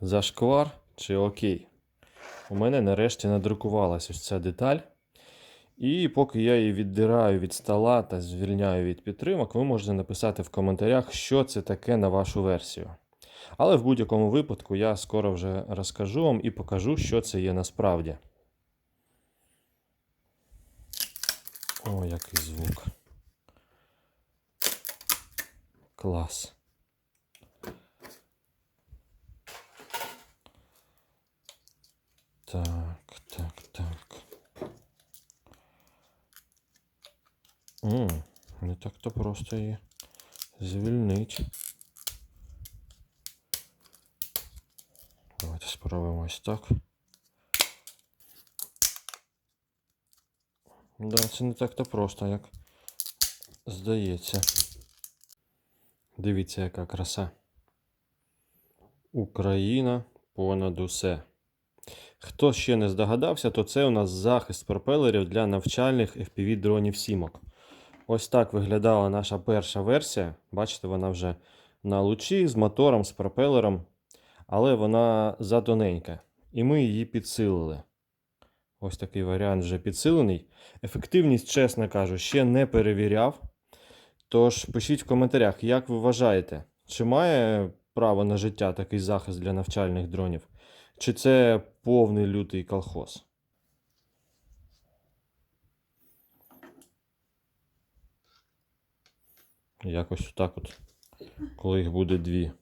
Зашквар чи окей? У мене нарешті надрукувалася ось ця деталь. І поки я її віддираю від стола та звільняю від підтримок, ви можете написати в коментарях, що це таке на вашу версію. Але в будь-якому випадку я скоро вже розкажу вам і покажу, що це є насправді. О, який звук. Клас. Так, так, так. М, не так-то просто її звільнить. Давайте спробуємо ось так. Да, це не так-то просто, як здається. Дивіться, яка краса. Україна понад усе. Хто ще не здогадався, то це у нас захист пропелерів для навчальних FPV-дронів сімок. Ось так виглядала наша перша версія. Бачите, вона вже на лучі з мотором, з пропелером, але вона затоненька. І ми її підсилили. Ось такий варіант вже підсилений. Ефективність, чесно кажу, ще не перевіряв. Тож пишіть в коментарях, як ви вважаєте, чи має право на життя такий захист для навчальних дронів? Чи це повний лютий колхоз? Якось так от, коли їх буде дві.